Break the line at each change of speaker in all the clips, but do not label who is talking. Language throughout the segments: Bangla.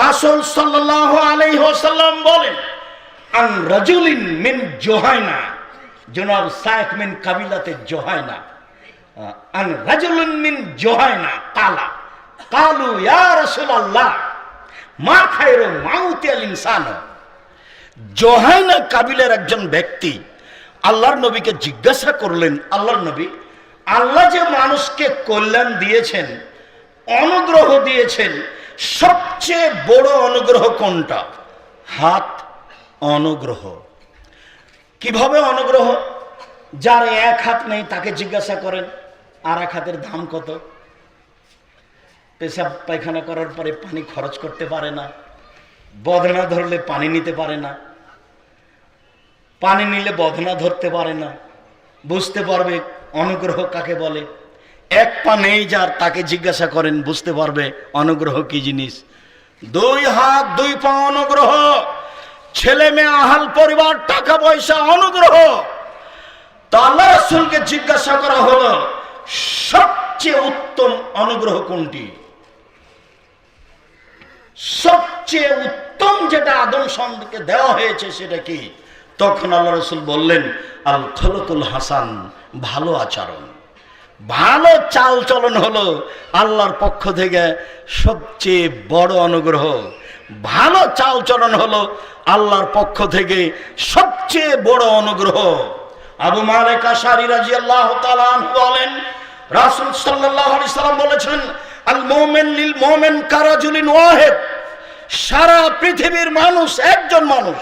রাসূল সাল্লাল্লাহু আলাইহি ওয়াসাল্লাম বলেন, আন রাজুলিন মিন জোহাইনা জনাব সাইফ মিন কাবিলাতে জোহাইনা। আন রাজুলিন মিন জোহাইনা কালা। কালু ইয়া রাসূলুল্লাহ মা খায়রু মাউতি আল ইনসান জোহাইনা কাবিলের একজন ব্যক্তি আল্লাহর নবীকে জিজ্ঞাসা করলেন, আল্লাহর নবী, আল্লাহ যে মানুষকে কল্যাণ দিয়েছেন, অনুগ্রহ দিয়েছেন সবচেয়ে বড় অনুগ্রহ কোনটা? হাত অনুগ্রহ। কীভাবে অনুগ্রহ? যার এক হাত নেই তাকে জিজ্ঞাসা করেন আর এক হাতের দাম কত? পেশাব পায়খানা করার পরে পানি খরচ করতে পারে না, বদনা ধরলে পানি নিতে পারে না, পানি নিলে বদনা ধরতে পারে না, বুঝতে পারবে অনুগ্রহ কাকে বলে? এক পা নেই যার, তাকে জিজ্ঞাসা করেন, বুঝতে পারবে অনুগ্রহ কি জিনিস? দুই হাত, দুই পা অনুগ্রহ। ছেলে মেয়ে, আহাল পরিবার, টাকা পয়সা অনুগ্রহ। তা জিজ্ঞাসা করা হলো, সবচেয়ে উত্তম অনুগ্রহ কোনটি? সবচেয়ে উত্তম যেটা আদম সন্তানকে দেওয়া হয়েছে সেটা কি? তখন আল্লাহ রসুল বললেন, আল খলকুল হাসান, ভালো আচরণ। ভালো চাল চলন হলো আল্লাহর পক্ষ থেকে সবচেয়ে বড় অনুগ্রহ। ভালো চাল চলন হলো আল্লাহর পক্ষ থেকে সবচেয়ে বড় অনুগ্রহ। আবু মালিক আশারি তাআলা আনহু বলেন, রাসূল সাল্লাল্লাহু সাল্লাম বলেছেন, আল মুমিন মুমিন কারাজুলিন ওয়াহিদ। সারা পৃথিবীর মানুষ একজন মানুষ।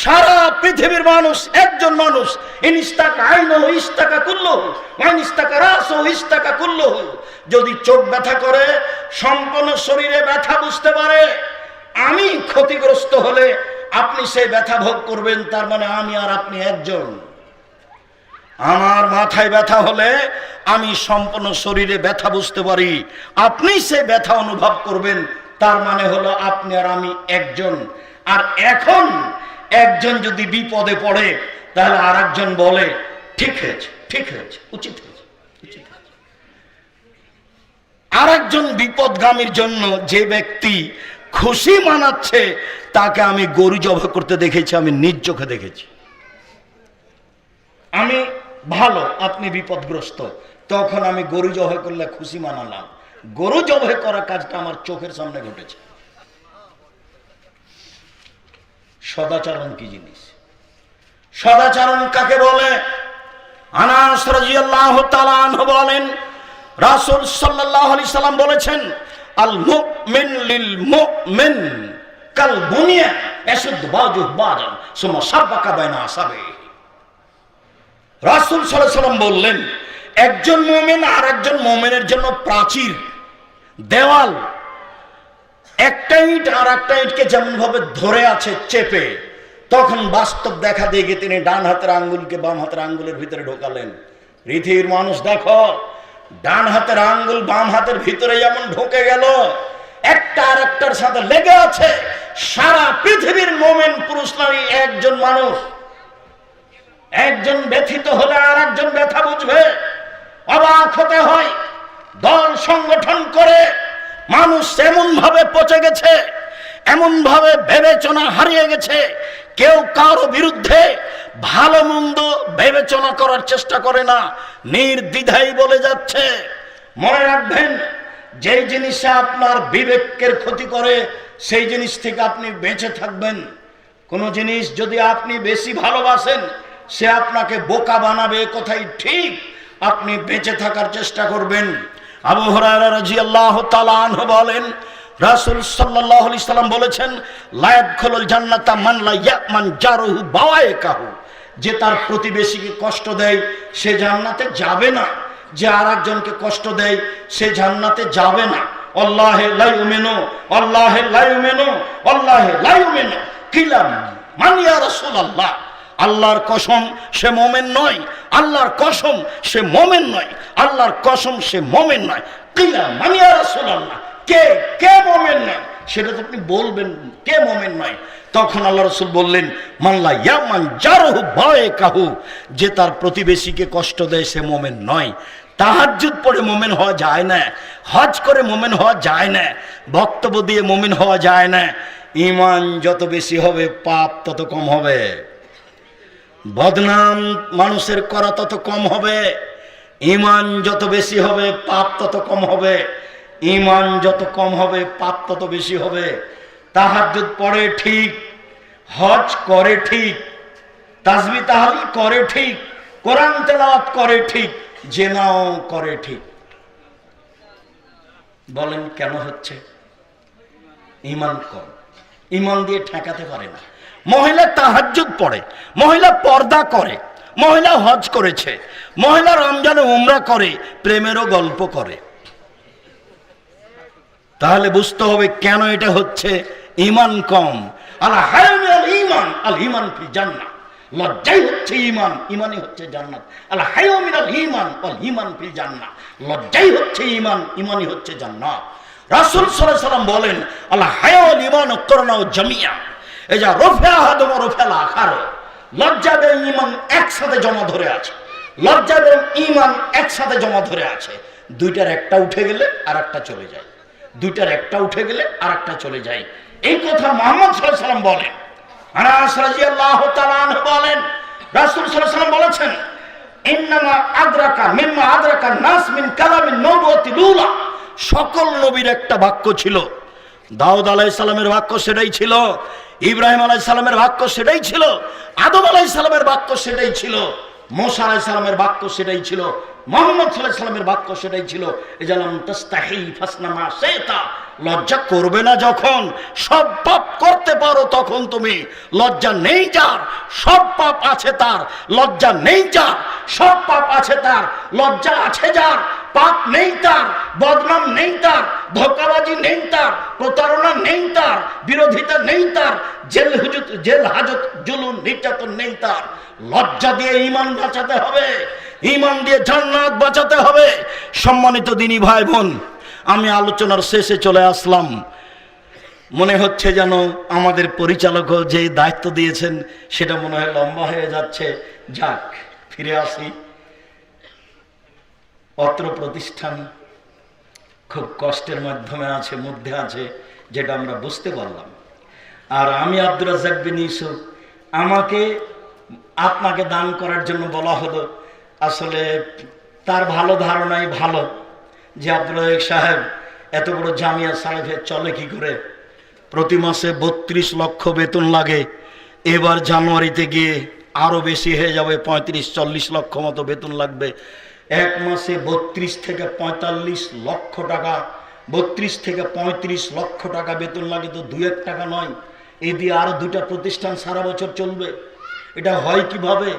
সারা পৃথিবীর মানুষ একজন মানুষ। যদি চোখ ব্যথা করে, সম্পূর্ণ শরীরে ব্যথা বুঝতে পারে, আমি ক্ষতিগ্রস্ত হলে আপনি সেই ব্যথা ভোগ করবেন, তার মানে আমি আর আপনি একজন। আমার মাথায় ব্যথা হলে আমি সম্পূর্ণ শরীরে ব্যথা বুঝতে পারি। আপনি সে ব্যথা অনুভব করবেন, তার মানে হলো আপনি আর আমি একজন। আর এখন একজন যদি বিপদে পড়ে, তাহলে আর বলে, ঠিক হয়েছে ঠিক হয়েছে, উচিত হয়েছে আর একজন বিপদগামীর জন্য যে ব্যক্তি খুশি মানাচ্ছে, তাকে আমি গরু জব করতে দেখেছি, আমি নিজ চোখে দেখেছি। আমি ভালো, আপনি বিপদগ্রস্ত, তখন আমি গরু জবাই করলে খুশি মানালাম। গরু জবাই করা কাজটা আমার চোখের সামনে ঘটেছে। সদাচরণ কি জিনিস? সদাচরণ কাকে বলে? আনাস রাদিয়াল্লাহু তাআলা আনহু বলেন, রাসূল সাল্লাল্লাহু আলাইহি সাল্লাম বলেছেন, আল মুমিন লিল মুমিন কাল বুনিয়া ইয়াশুদ্দু বাজুহু বাজান সুম্মা সাব্বাকা বাইনা আসাবিহি রাসুল সাল্লাম বললেন, একজন মোমেন আর একজন মোমেনের জন্য প্রাচীর, দেওয়াল একটা ইট আর একটা ইটকে যেমন ভাবে ধরে আছে, চেপে, তখন বাস্তব দেখা দিয়ে গিয়ে তিনি ডান হাতের আঙ্গুলকে বাম হাতের আঙ্গুলের ভিতরে ঢোকালেন। পৃথিবীর মানুষ, দেখো, ডান হাতের আঙ্গুল বাম হাতের ভিতরে যেমন ঢোকে গেল, একটা আর একটার সাথে লেগে আছে সারা পৃথিবীর মোমেন পুরুষ নারী একজন মানুষ। একজন ব্যথিত হলে আর একজন ব্যথা বুঝবে, অবাক হতে হয়, দল সংগঠন করে মানুষ এমন ভাবে পচে গেছে, এমন ভাবে বিবেচনা হারিয়ে গেছে, কেউ কারও বিরুদ্ধে ভালো মন্দ বিবেচনা করার চেষ্টা করে না নির্দ্বিধাই বলে যাচ্ছে। মনে রাখবেন, যেই জিনিসে আপনার বিবেকের ক্ষতি করে, সেই জিনিস থেকে আপনি বেঁচে থাকবেন। কোনো জিনিস যদি আপনি বেশি ভালোবাসেন, সে আপনাকে বোকা বানাবে কথাই ঠিক। আপনি বেঁচে থাকার চেষ্টা করবেন। আবু হরায়রা রাদিয়াল্লাহু তাআলা আনহু বলেন, রাসূল সাল্লাল্লাহু আলাইহি সাল্লাম বলেছেন লায়াত খোলল জান্নাতা মান লা ইয়ামান জারুহু বাওয়াইকাহু যে তার প্রতিবেশীকে কষ্ট দেয়, সে জান্নাতে যাবে না। যে আর একজনকে কষ্ট দেয়, সে জান্নাতে যাবে না। আল্লাহে লাইউমেনো আল্লাহে লাইউমেনো আল্লাহে লাইউমেনো কিলাম মানিয়া রাসূলুল্লাহ। আল্লাহর কসম সে মোমেন নয়, আল্লাহর কসম সে মোমেন নয়, আল্লাহর কসম সে মোমেন নয়। কিলা মানিয়া রাসূলুল্লাহ, কে কে মোমেন নয়? সেটা তো আপনি বলবেন, কে মোমেন নয়? তখন আল্লাহ রসুল বললেন মাল্লা ইয়ামান জারহু ভয়ে কাহু যে তার প্রতিবেশীকে কষ্ট দেয় সে মোমেন নয়। তাহাজ্জুদ পড়ে মোমেন হওয়া যায় না, হজ করে মোমেন হওয়া যায় না, বক্তব্য দিয়ে মোমেন হওয়া যায় না। ইমান যত বেশি হবে, পাপ তত কম হবে। বদনাম মানুষের করা তত কম হবে ইমান যত বেশি হবে, পাপ তত কম হবে ইমান যত কম হবে, পাপ তত বেশি হবে। তাহাজ্জুদ পড়ে ঠিক, হজ করে ঠিক, তাজবি তাহালি করে ঠিক, কোরআন তেলাওয়াত করে ঠিক, জেনাও করে ঠিক। বলেন কেন হচ্ছে? ইমান কম। ইমান দিয়ে ঠেকাতে পারে না। মহিলা তাহাজ্জুদ পড়ে, মহিলা পর্দা করে, মহিলা হজ করেছে, মহিলা রমজানে উমরা করে, প্রেমেরও গল্প করে। তাহলে বুঝতে হবে কেন এটা হচ্ছে ইমান কম। জান্নাত। লজ্জাই হচ্ছে ইমান ইমানই হচ্ছে ইমান বলেন জামিয়া। একসাথে জমা ধরে আছে। লজ্জা ইমান একসাথে জমা ধরে আছে। দুইটার একটা উঠে গেলে আর একটা চলে যায়। দুইটার একটা উঠে গেলে আর একটা চলে যায়। এই কথা মোহাম্মদ সাল্লাম বলেন। বলেন বলেছেন মিন কালামিন সকল নবীর একটা বাক্য ছিল। দাউদ আলাইহিস সালামের বাক্য সেটাই ছিল। ইব্রাহিম আলাইহিস সালামের বাক্য সেটাই ছিল, আদম আলাইহিস সালামের বাক্য সেটাই ছিল, মোসা আলাইহিস সালামের বাক্য সেটাই ছিল, মোহাম্মদ সাল্লামের বাক্য সেটাই ছিল। লজ্জা করবে না যখন সব পাপ করতে পারো তখন তুমি। লজ্জা নেই যার, সব পাপ আছে তার। লজ্জা নেই যার, সব পাপ আছে তার। লজ্জা আছে যার, পাপ নেই তার, বদনাম নেই তার। তার, প্রতারণা নেই তার, বিরোধিতা নেই তার, জেল হুজুত, জেল হাজত, জুলুম, নির্যাতন নেই তার। লজ্জা দিয়ে ইমান বাঁচাতে হবে ইমান দিয়ে জান্নাত বাঁচাতে হবে। সম্মানিত দিনী ভাই বোন আমি আলোচনার শেষে চলে আসলাম। মনে হচ্ছে যেন আমাদের পরিচালকও যে দায়িত্ব দিয়েছেন, সেটা মনে হয় লম্বা হয়ে যাচ্ছে। যাক, ফিরে আসি। অত্র প্রতিষ্ঠান খুব কষ্টের মাধ্যমে আছে, মধ্যে আছে, যেটা আমরা বুঝতে পারলাম। আর আমি আব্দুর রাজাক বিন ইউসুফ, আমাকে, আপনাকে দান করার জন্য বলা হলো, আসলে তার ভালো ধারণাই ভালো যে আব্দুল রাজাক সাহেব এত বড় জামিয়া সাহেবের চলে কি করে? প্রতি মাসে বত্রিশ লক্ষ বেতন লাগে, এবার জানুয়ারিতে গিয়ে আরও বেশি হয়ে যাবে, পঁয়ত্রিশ, চল্লিশ লক্ষ মতো বেতন লাগবে। এক মাসে বত্রিশ থেকে পঁয়তাল্লিশ লক্ষ টাকা, বত্রিশ থেকে পঁয়ত্রিশ লক্ষ টাকা বেতন লাগে তো দু এক টাকা নয়। এই দিয়ে আরও দুটা প্রতিষ্ঠান সারা বছর চলবে। এটা হয় কীভাবে?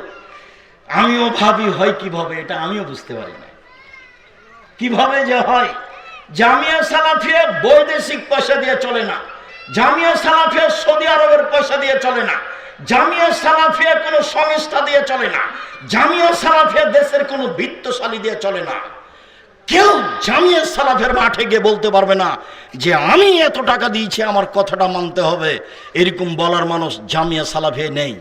আমিও ভাবি হয় কীভাবে, এটা আমিও বুঝতে পারি না। কীভাবে যে হয়? জামিয়া সালাফিয়া বৈদেশিক পয়সা দিয়ে চলে না। জামিয়া সালাফিয়া সৌদি আরবের পয়সা দিয়ে চলে না। জামিয়া সালাফিয়া কোনো সংস্থা দিয়ে চলে না। জামিয়া সালাফিয়া দেশের কোনো বৃত্তশালী দিয়ে চলে না। কেউ জামিয়া সালাফের মাঠে গিয়ে বলতে পারবে না যে আমি এত টাকা দিয়েছি, আমার কথাটা মানতে হবে। এরকম বলার মানুষ জামিয়া সালাফে নেই।